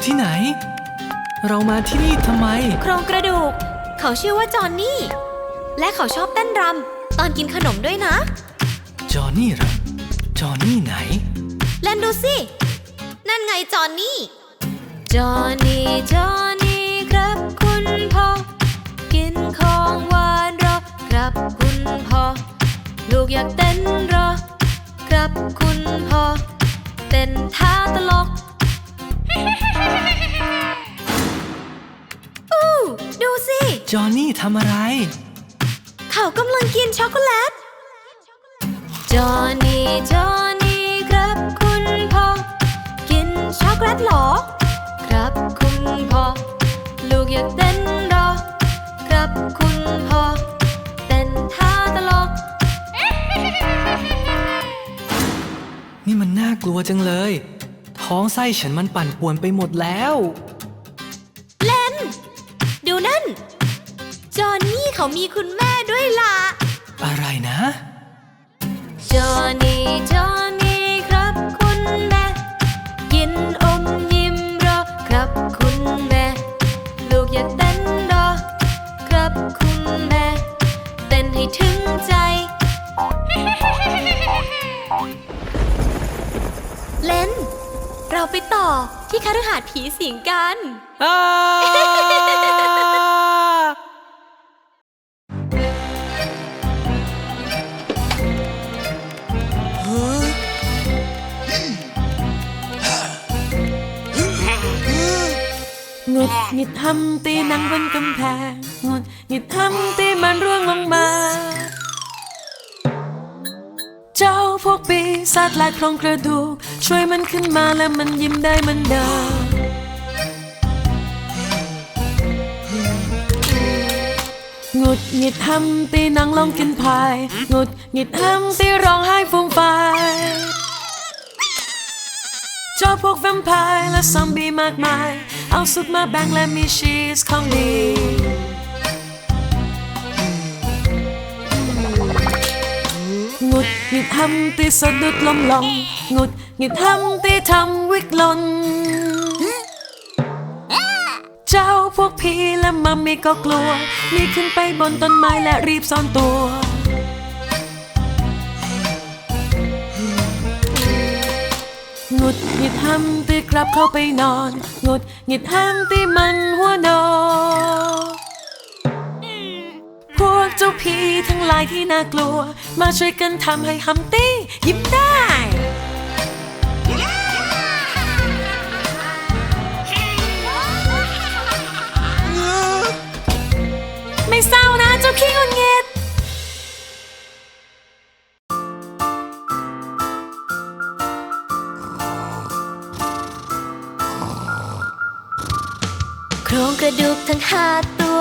อยู่ที่ไหน เรามาที่นี่ทำไม โครงกระดูก เขาชื่อว่าจอห์นนี่ และเขาชอบเต้นรำตอนกินขนมด้วยนะ จอห์นนี่เหรอจอห์นนี่ไหน เล่นดูสิ นั่นไงจอห์นนี่ จอห์นนี่ จอห์นนี่ครับคุณพ่อ กินของหวานเหรอครับคุณพ่อ ลูกอยากเต้นเหรอ ครับคุณพ่อ เต้นท่าตลก อู้ดูสิ จอห์นนี่ทำอะไร เขากำลังกินช็อกโกแลต จอห์นนี่ จอห์นนี่ครับคุณพ่อ กินช็อกโกแลตเหรอ ครับคุณพ่อ ลูกอยากเต้นเหรอ ครับคุณพ่อ เต้นท่าตลก นี่มันน่ากลัวจังเลย ท้องไส้ฉันมันปั่นป่วนไปหมดแล้ว เล่นดูนั่น จอห์นนี่เขามีคุณแม่ด้วยล่ะ อะไรนะ จอห์นนี่จอห์นนี่ครับคุณแม่กินอมยิ้มเหรอครับคุณแม่ ลูกอยากเต้นเหรอ ครับคุณแม่ เต้นให้ถึงใจ เล่น เราไปต่อที่คฤหาสน์ผีสิงกันอ้าหงุดหงิดทำตีหนังบนกำแพงหงุดหงิดทำตีมันร่วงลงมาเจ้า พวกปีศาจลายโครงกระดูก ช่วยมันขึ้นมาและมันยิ้มได้มันเดิมหงุดหงิดทำตีหนังลองกินพายหงุดหงิดทำตีร้องไห้ฟูมฟายเจ้าพวกแวมไพร์และซอมบี้มากมาย เอาซุปมาแบ่งและมีชีสของดี หงุดหงิดทำตีสะดุดลมลงหงุดหงิดทำตีทำวิกลน เจ้าพวกผีและมัมมี่ก็กลัวมีขึ้นไปบนต้นไม้และรีบซ่อนตัวหงุดหงิดห้ำตีกลับเข้าไปนอนหงุดหงิดห้ำตีมันหัวนอน เจ้าผีทั้งหลายที่น่ากลัว มาช่วยกันทำให้ฮัมตี้ยิ้มได้ไม่เศร้านะเจ้าขี้งุนงิดโครงกระดูกทั้งห้าตัว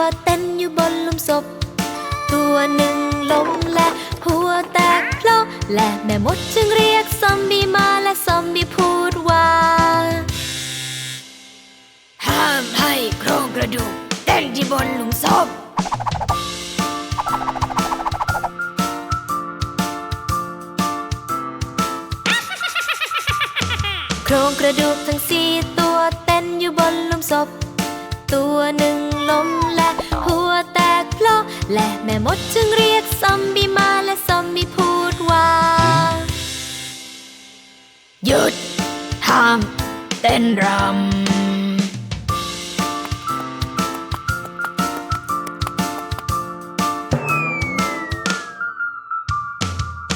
และแม่มดจึงเรียกซอมบี้มาและซอมบี้พูดว่า ห้ามให้โครงกระดูกเต้นที่บนหลุมศพโครงกระดูกทั้งสี่ตัวเต้นอยู่บนหลุมศพ ตัวหนึ่งล้มและหัวแตกเพลาะและแม่มดจึงเรียกซอมบี้มาและซอมบี้พูด หยุดห้ามเต้นรำ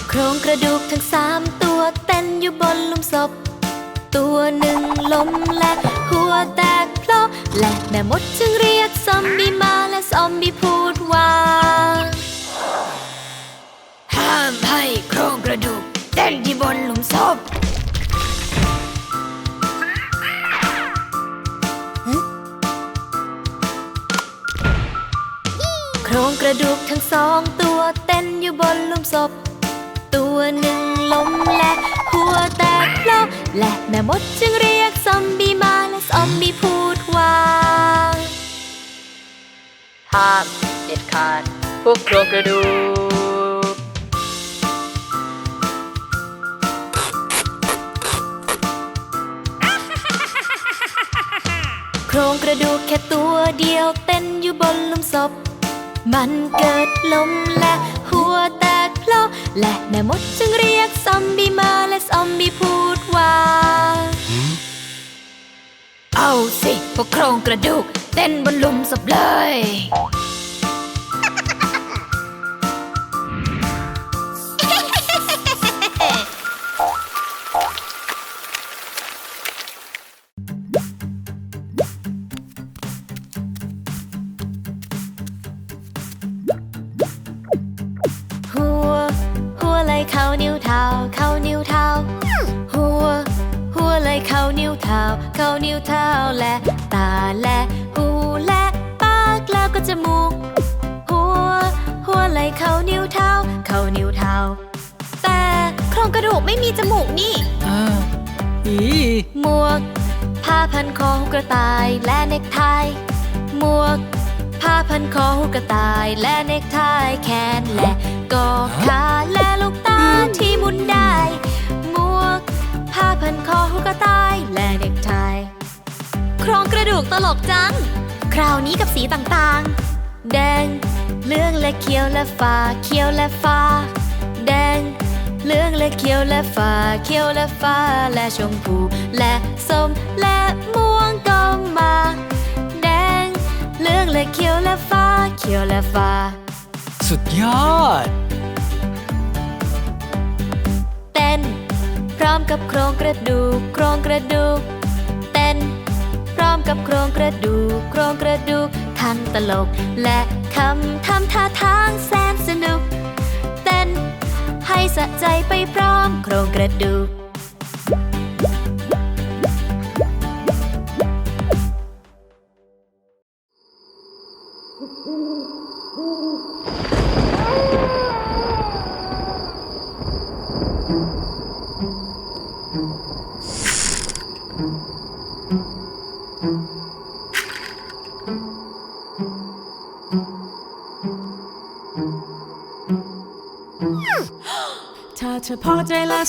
โครงกระดูกทั้งสามตัวเต้นอยู่บนหลุมศพ ตัวหนึ่งล้มและหัวแตกเพราะและแม่มดจึงเรียกซอมบี้มาและซอมบี้พูดว่า ห้ามให้โครงกระดูกเต้นที่บนหลุมศพโครงกระดูกทั้งสองตัวเต้นอยู่บนหลุมศพ ตัวหนึ่งล้มและหัวแตกเพราะและแม่มดจึงเรียกซอมบี้มาและซอมบี้พูดว่าห้ามเด็ดขาดพวกโครงกระดูก รงกระดูกแค่ตัวเดียวเต้นอยู่บนหลุมศพ มันเกิดลมและหัวแตกเพลาและแม่มดจึงเรียกซอมบี้มาและซอมบี้พูดว่า เอาสิพวกโครงกระดูกเต้นบนหลุมศพเลย เข้านิ้วเท้าเข้านิ้วเท้าและตาและหูและปากแล้วก็จมูก หัว หัวไหลเข้านิ้วเท้าเข้านิ้วเท้า แต่โครงกระดูกไม่มีจมูกนี่อ่าอีหมวก ผ้าพันคอหูกระต่ายและเนกไทหมวก ผ้าพันคอหูกระต่ายและเนกไทแขนและก็ขาและลูกตาที่หมุนได้หมวก ผ้าพันคอหูกระต่ายและเนกไทโครงกระดูกตลกจัง คราวนี้กับสีต่างๆ แดงเหลืองและเขียวและฟ้าเขียวและฟ้า แดงเหลืองและเขียวและฟ้าเขียวและฟ้าและชมพูและส้มและม่วงก็มา แดงเหลืองและเขียวและฟ้าเขียวและฟ้า สุดยอด ร้อมกับโครงกระดูก โครงกระดูก เต้น พร้อมกับโครงกระดูก โครงกระดูกทั้งตลก และคำทำท่าทางแสนสนุก เต้น ให้สะใจไปพร้อมโครงกระดูก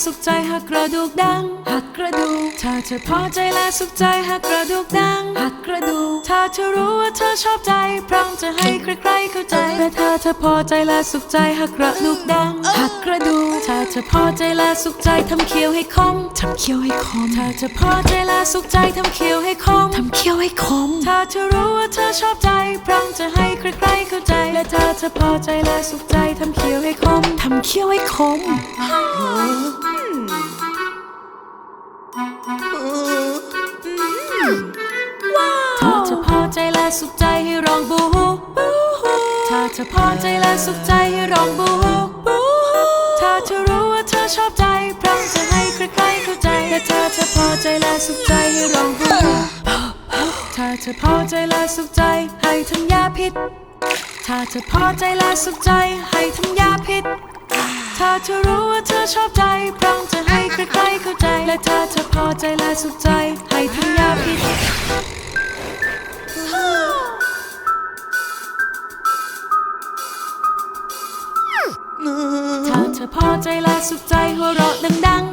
สุขใจหักกระดูกดังหักกระดูก ถ้าเธอพอใจและสุขใจหักกระดูกดังหักกระดูก ถ้าเธอรู้ว่าเธอชอบใจ พร้อมจะให้ใครๆเข้าใจและถ้าเธอพอใจและสุขใจหักกระดูกดังหักกระดูก ถ้าเธอพอใจและสุขใจทำเคี้ยวให้คมทำเคี้ยวให้คม ถ้าเธอพอใจและสุขใจทำเคี้ยวให้คมทำเคี้ยวให้คม ถ้าเธอรู้ว่าเธอชอบใจ พร้อมจะให้ใครๆเข้าใจและถ้าเธอพอใจและสุขใจทำเคี้ยวให้คมทำเคี้ยวให้คม ถ้าเธอพอใจและสุขใจให้ร้องบูฮูบูฮูถ้าเธอพอใจและสุขใจให้ร้องบูฮูบูฮูถ้าเธอรู้ว่าเธอชอบใจพร้อมจะให้ใครๆเข้าใจและถ้าเธอพอใจและสุขใจให้ร้องบูฮูถ้าเธอพอใจและสุขใจให้ทำยาพิษถ้าเธอพอใจและสุขใจให้ทำยาพิษถ้าเธอรู้ว่าเธอชอบใจพร้อมจะให้ใครๆเข้าใจ และเธอพอใจและสุขใจ ให้ทำยาพิษถ้าเธอพอใจและสุขใจหัวเราะดัง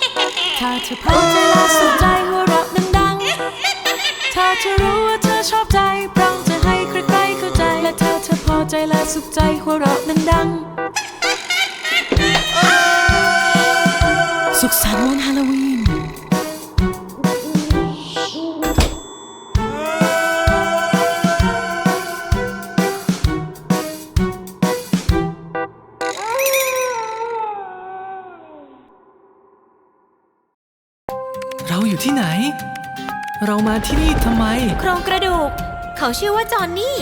ๆ ถ้าเธอพอใจและสุขใจหัวเราะดังๆ ถ้าเธอรู้ว่าเธอชอบใจพร้อมจะให้ใครๆเข้าใจ และถ้าเธอพอใจและสุขใจหัวเราะ ชื่อว่าจอห์นนี่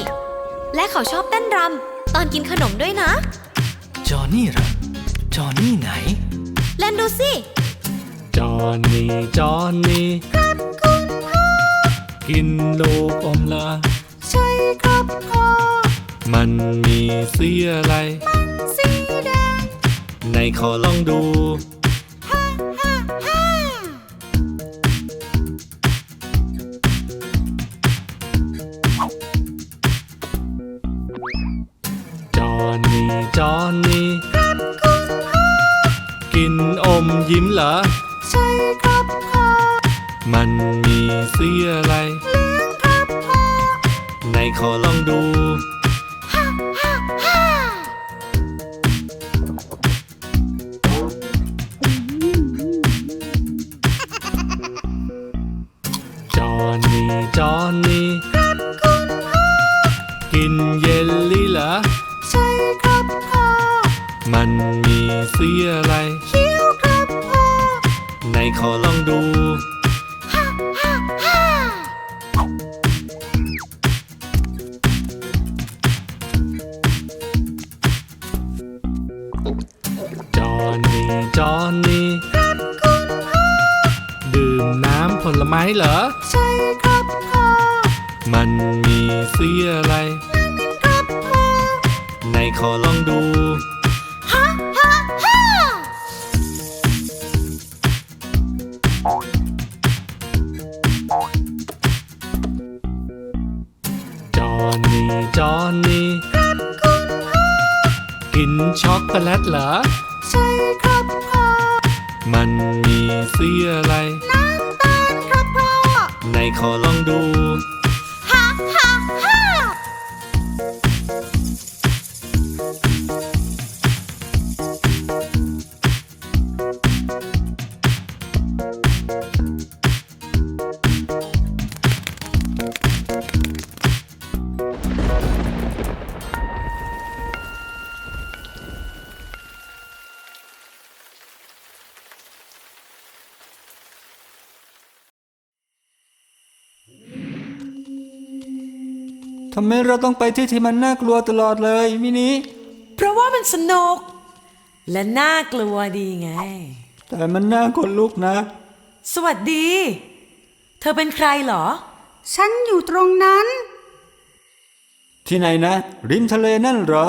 และเขาชอบเต้นรำตอนกินขนมด้วยนะ จอห์นนี่เหรอจอห์นนี่ไหน เล่นดูสิ จอห์นนี่จอห์นนี่ครับคุณพ่อกินลูกอมละใช่ครับพ่อมันมีสีอะไรสีแดงในขอลองดูิ้มเหรอ ใช่ครับพ่อมันมีเสีอะไรเลี้ยงครับพ่อ ในขอลองดู อห์นนี่กินช็อกโกแลตเหรอ ใช่ครับพ่อ มันมีสีอะไร น้ำตาลครับพ่อไหนขอลองดูำไมเราต้องไปที่ที่มันน่ากลัวตลอดเลยมินิเพราะว่ามันสนุก และน่ากลัวดีไง แต่มันน่าขนลุกนะ สวัสดี เธอเป็นใครเหรอ ฉันอยู่ตรงนั้น ที่ไหนนะ ริมทะเลนั่นเหรอ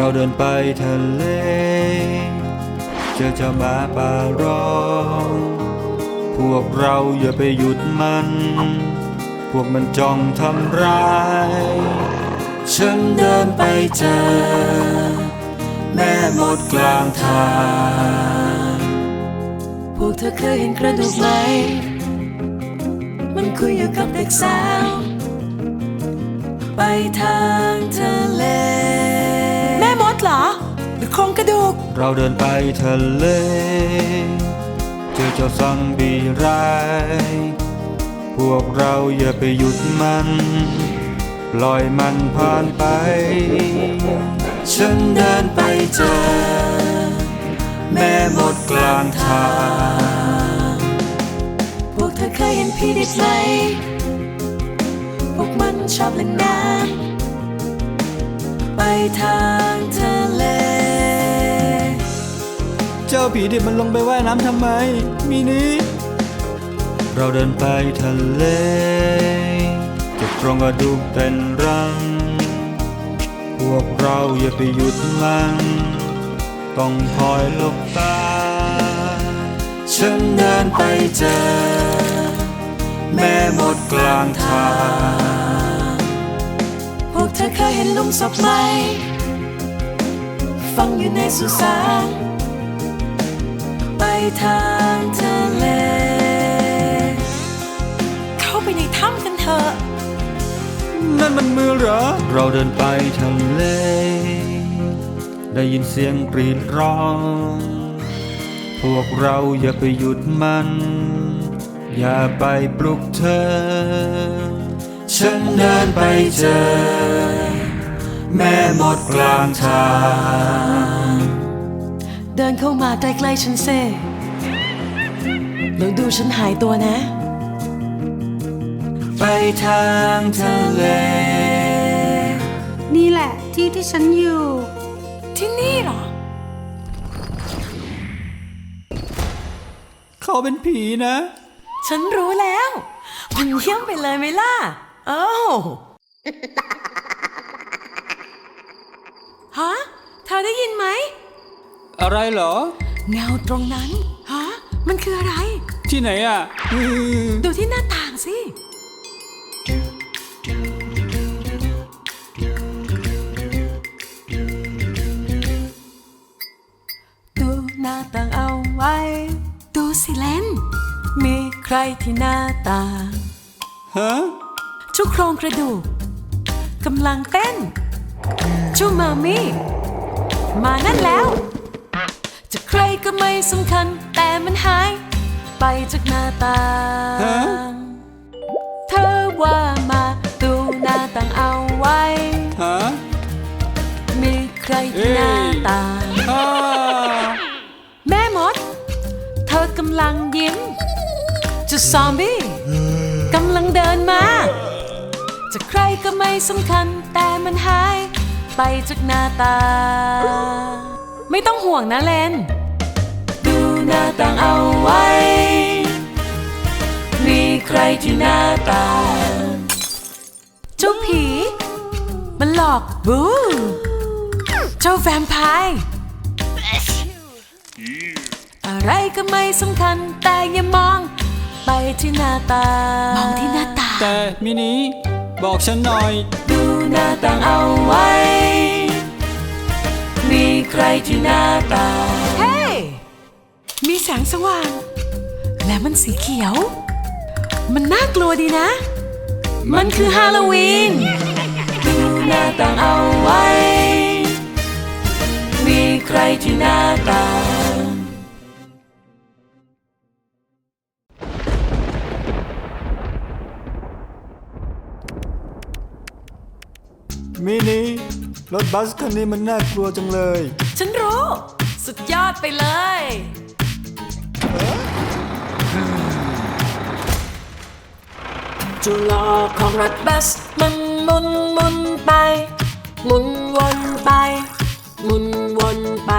เราเดินไปทะเล เจอเจ้าหมาป่าร้อง พวกเราอย่าไปหยุดมัน พวกมันจ้องทำร้าย ฉันเดินไปเจอ แม่หมดกลางทาง พวกเธอเคยเห็นกระดูกไหม มันคุยอยู่กับเด็กสาว ไปทาง เราเดินไปทะเล เจอเจ้าสังบีร้าย พวกเราอย่าไปหยุดมัน ปล่อยมันผ่านไป ฉันเดินไปเจอ แม่หมดกลางทาง พวกเธอเคยเห็นพี่ดิบไหมพวกมันชอบเล่นน้ำไปทางทะเล เจ้าผีดิบมันลงไปว่ายน้ำทำไมมินิเราเดินไปทะเลเจะตรงกระดูกเต้นรัง พวกเราอย่าไปหยุดมัน ต้องคอยหลบตา ฉันเดินไปเจอ แม่หมดกลางทาง พวกเธอเคยเห็นลุมศพไหม ฟังอยู่ในสุสาน ทางทะเล เข้าไปในถ้ำกันเถอะ นั่นมันมือเหรอ เราเดินไปทะเล ได้ยินเสียงกรีดร้อง พวกเราอย่าไปหยุดมัน อย่าไปปลุกเธอ ฉันเดินไปเจอ แม่หมดกลางทางเดินเข้ามาใกล้ๆฉันเซ่ แล้วดูฉันหายตัวนะ ไปทางทะเล นี่แหละที่ที่ฉันอยู่ ที่นี่เหรอ เขาเป็นผีนะ ฉันรู้แล้วมันเยี่ยมไปเลยไหมล่ะ เอ้าฮะ เธอได้ยินไหม อะไรเหรอ เงาตรงนั้น ฮะ มันคืออะไร ที่ไหนอะดูที่หน้าต่างสิ ดูหน้าต่างเอาไว้ ดูสิเลนมีใครที่หน้าต่าง ฮะชุกโครงกระดูกกำลังเต้น ชูมามี่มานั่นแล้ว ก็ไม่สำคัญ แต่มันหาย ไปจากหน้าต่างเธอว่ามาดูหน้าต่างเอาไว้ฮะมีใครที่หน้าต่างอ้าแม่มด เธอกำลังยิ้มเจะซอมบี้กำลังเดินมาจะใครก็ไม่สำคัญ แต่มันหาย ไปจากหน้าตา ไม่ต้องห่วงนะเลนดู หน้าต่างเอาไว้ มีใครที่หน้าต่างเจ้าผี มันหลอกบูเจ้าแวมไพร์อะไรก็ไม่สำคัญแต่อย่ามอง ไปที่หน้าตามองที่หน้าตาแต่มินิบอกฉันหน่อย ดูหน้าต่างเอาไว้ มีใครที่หน้าต่างเฮ้ มีแสงสว่าง และมันสีเขียว มันน่ากลัวดีนะ มันคือฮาโลวีนดูหน้าต่างเอาไว้ มีใครที่หน้าต่างมินิรถบัสคันนี้มันน่ากลัวจังเลย ฉันรู้ สุดยอดไปเลย จุลอของรถบัสมันหมุนหมุนไป หมุนวนไป หมุนวนไป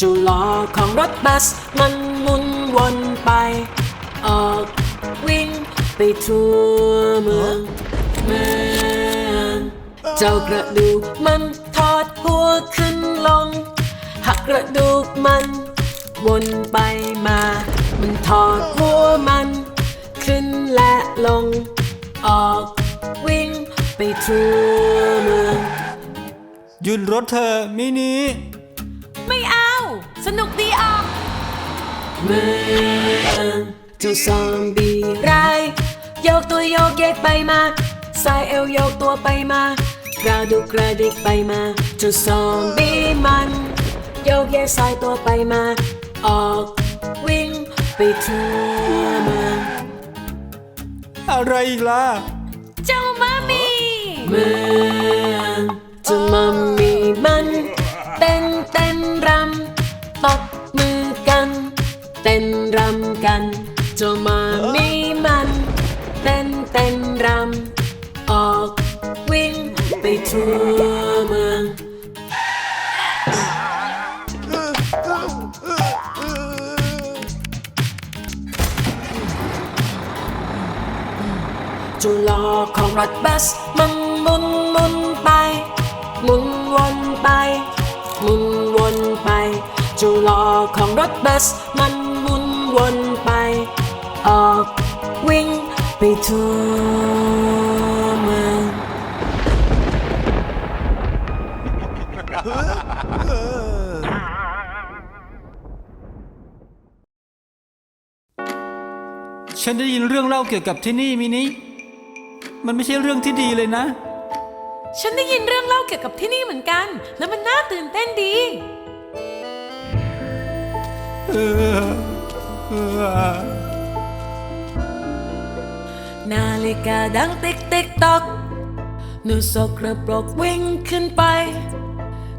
จุลอของรถบัสมันหมุนวนไป ออกวิ่งไปทั่วเมืองเมืองเจ้ากระดูกมันทอดหัวขึ้นลง หักกระดูกมัน วนไปมา มันถอดหัวมัน ขึ้นและลง ออกวิ่งไปทั่วเมืองหยุดรถเธอะมินิไม่เอา สนุกดีออก เมืองเจ้าซอมบี้ร้ายโยกตัวโยกเยกไปมาสายเอวโยกตัวไปมากระดูกกระดิกไปมาเจ้าซอมบี้มัน โยกเยกสายตัวไปมา ออกวิ่งไปทั่วเมืองอะไรอีกล่ะ เจ้ามามีเมืองเจ้ามามีมันเต้นเต้นรำตบมือกัน เต้นรำกันเจ้ามามีมันเต้นเต้นรำออกวิ่งไปทั่ว รถบัสมันหมุนหมุนไปหมุนวนไปหมุนวนไปจุลอของรถบัสมันหมุนวนไป ออกวิ่งไปทั่วเมืองฉันได้ยินเรื่องเล่าเกี่ยวกับที่นี่มินิ มันไม่ใช่เรื่องที่ดีเลยนะ ฉันได้ยินเรื่องเล่าเกี่ยวกับที่นี่เหมือนกัน แล้วมันน่าตื่นเต้นดี เออเออนาฬิกาดังติ๊กติ๊กตอกหนูสกระปรกวิ่งขึ้นไป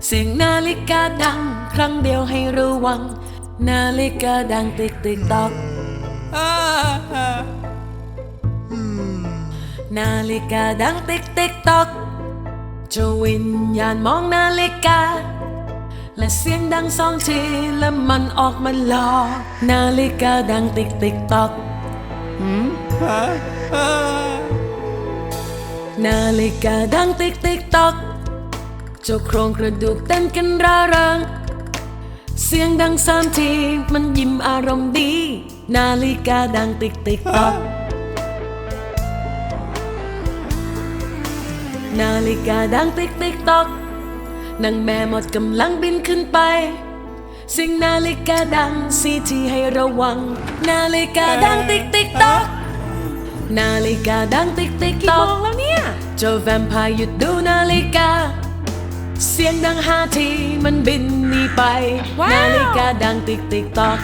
เสียงนาฬิกาดัง ครั้งเดียวให้ระวัง นาฬิกาดังติ๊กติ๊กตอก อ่าอ่า นาฬิกาดังติ๊กติ๊กตอกเจ้าวิญญาณมองนาฬิกา และเสียงดังสองทีและมันออกมาหลอกนาฬิกาดังติ๊กติ๊กตอกนาฬิกาดังติ๊กติ๊กตอกเจ้าโครงกระดูกเต้นกันร่าเริงเสียงดังสามทีมันยิ้มอารมณ์ดี นาฬิกาดังติ๊กติ๊กตอก นาฬิกาดังติ๊กติ๊กตอกนางแม่หมดกำลังบินขึ้นไปเสียงนาฬิกาดังสีที่ให้ระวัง นาฬิกาดังติ๊กติ๊กตอกนาฬิกาดังติ๊กติ๊กตอกแล้วเนี่ยเจ้าแวมไพร์หยุดดูนาฬิกา เสียงดังห้าทีมันบินหนีไป นาฬิกาดังติ๊กติ๊กตอก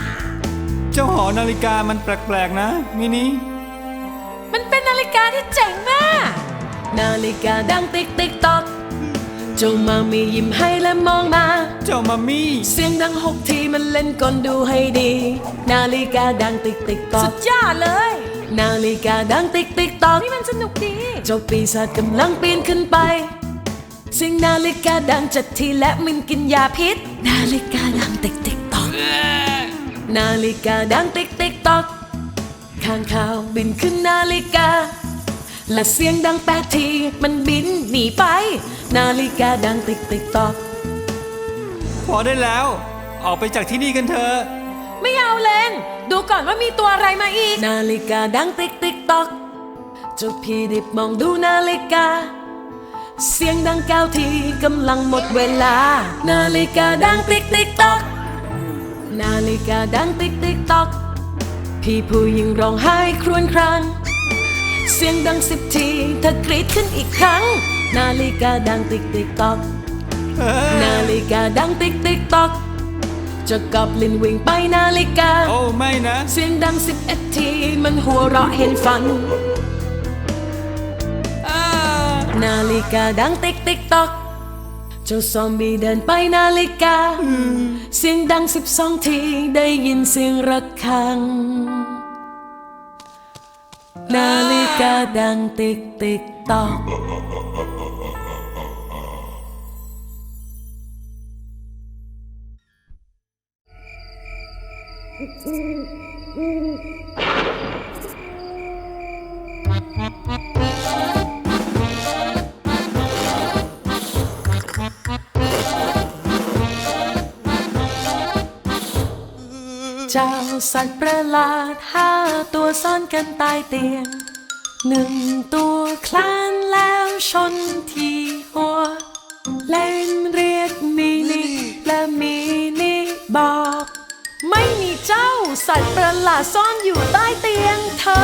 เจ้าหอนาฬิกามันแปลกๆนะมินิมันเป็นนาฬิกาที่เจ๋งมาก นาฬิกาดังติ๊กติ๊กตอกเจ้ามามียิ้มให้และมองมา เจ้ามัมมี่เสียงดังหกทีมันเล่นกลดูให้ดี นาฬิกาดังติ๊กติ๊กตอกสุดยอดเลย นาฬิกาดังติ๊กติ๊กตอกนี่มันสนุกดี เจ้าปีศาจกำลังปีนขึ้นไปเสียงนาฬิกาดังจัดทีและมันกินยาพิษ นาฬิกาดังติ๊กติ๊กตอกนาฬิกาดังติ๊กติ๊กตอกข้างข่าวบินขึ้นนาฬิกา และเสียงดังแปดทีมันบินหนีไป นาฬิกาดังติ๊กติ๊กตอกพอได้แล้ว ออกไปจากที่นี่กันเถอะไม่เอาเลงดูก่อนว่ามีตัวอะไรมาอีก นาฬิกาดังติ๊กติ๊กตอกเจ้าพี่ดิบมองดูนาฬิกา เสียงดังเก้าทีกำลังหมดเวลา นาฬิกาดังติ๊กติ๊กตอกนาฬิกาดังติ๊กติ๊กตอกพี่ผู้หญิงร้องไห้ครวญคราง เสียงดังสิบทีเธอกรีดขึ้นอีกครั้ง นาฬิกาดังติ๊กติ๊กตอก นาฬิกาดังติ๊กติ๊กตอกเจะกับลินวิ่งไปนาฬิกา โอ้ไม่นะ เสียงดังสิบเอ็ดทีมันหัวเราะเห็นฟัน นาฬิกาดังติ๊กติ๊กตอกเจ้าซอมบี้เดินไปนาฬิกา เสียงดังสิบสองทีได้ยินเสียงระฆัง นาฬิกาดังติ๊กติ๊กตอก เจ้าสัตว์ประหลาดห้าตัวซ่อนกันใต้เตียงหนึ่งตัวคลานแล้วชนที่หัว เล่นเรียกมินิและมินิบอก ไม่มีเจ้าสัตว์ประหลาดซ่อนอยู่ใต้เตียงเธอ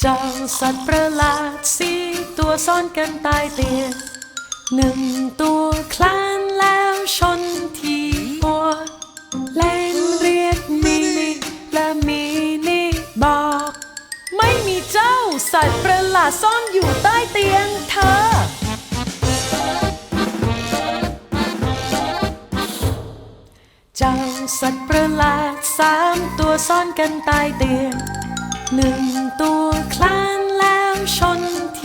เจ้าสัตว์ประหลาดสี่ตัวซ่อนกันใต้เตียง หนึ่งตัวคลานแล้วชนที่หัวเล่นเรียกมินิและมินิบอก ไม่มีเจ้าสัตว์ประหลาดซ่อนอยู่ใต้เตียงเธอ เจ้าสัตว์ประหลาดสามตัวซ่อนกันใต้เตียงหนึ่งตัวคลานแล้วชนท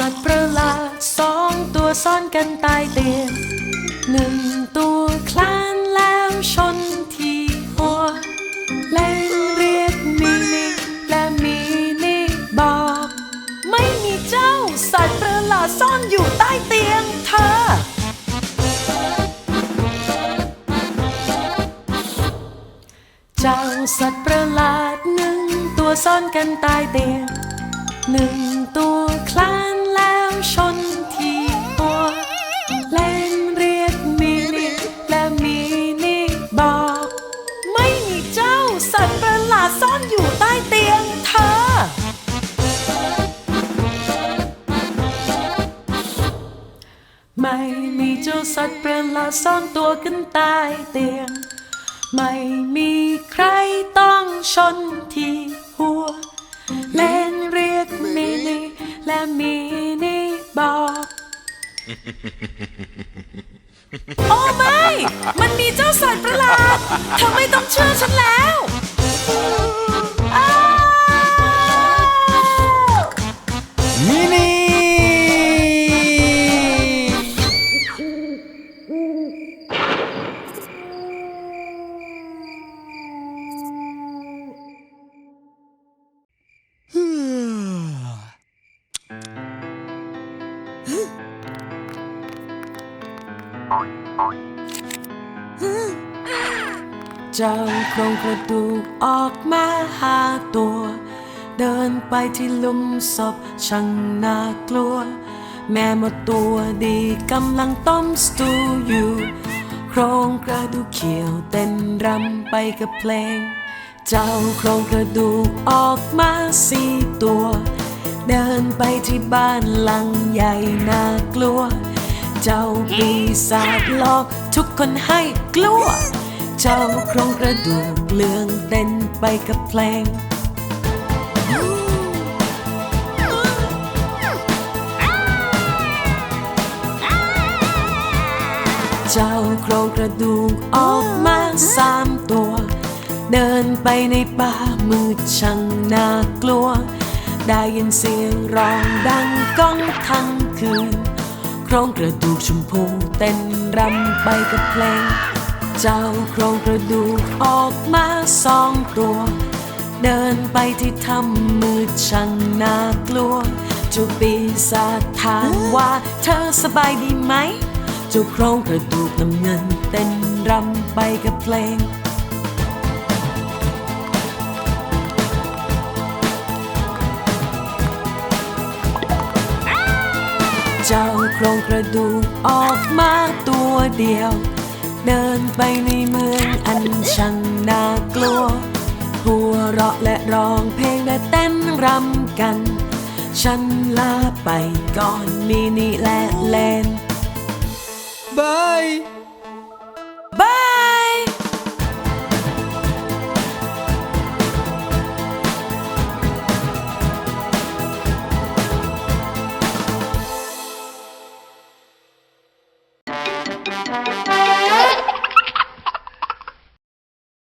สัตว์ประหลาดสองตัวซ่อนกันใต้เตียงหนึ่งตัวคลานแล้วชนที่หัวเล่นเรียกมินิและมินิบอก ไม่มีเจ้าสัตว์ประหลาดซ่อนอยู่ใต้เตียงเธอ เจ้าสัตว์ประหลาดหนึ่งตัวซ่อนกันใต้เตียงหนึ่งตัวคลาน ชนที่หัวเล่นเรียกมินิและมินิบอก ไม่มีเจ้าสัตว์ประหลาดซ่อนอยู่ใต้เตียงเธอ ไม่มีเจ้าสัตว์ประหลาดซ่อนตัวกันใต้เตียง ไม่มีใครต้องชนที่หัว เล่นเรียกมินิและมินิ บอก โอ้ไม่ มันมีเจ้าสัตว์ประหลาดเธอไม่ต้องเชื่อฉัน โครงกระดูกออกมาหาตัว เดินไปที่หลุมศพช่างน่ากลัว แม่หมดตัวดีกำลังต้มสตูอยู่ โครงกระดูกเขียวเต้นรำไปกับเพลง เจ้าโครงกระดูกออกมาสี่ตัว เดินไปที่บ้านหลังใหญ่น่ากลัว เจ้าปีศาจหลอกทุกคนให้กลัว เจ้าโครงกระดูกเลืองเต้นไปกับเพลงเจ้าโครงกระดูกออกมาสามตัว เดินไปในป่ามืดช่างน่ากลัว ได้ยินเสียงร้องดังก้องทั้งคืน โครงกระดูกชมพูเต้นรำไปกับเพลง เจ้าโครงกระดูกออกมาสองตัว เดินไปที่ถ้ำมืดช่างน่ากลัวเจ้าปีศาจถามว่าเธอสบายดีไหมเจ้าโครงกระดูกน้ำเงินเต้นรำไปกับเพลงเจ้าโครงกระดูกออกมาตัวเดียว เดินไปในเมืองอันช่างน่ากลัว หัวเราะและร้องเพลงและเต้นรำกัน ฉันลาไปก่อนมินิและเลนบาย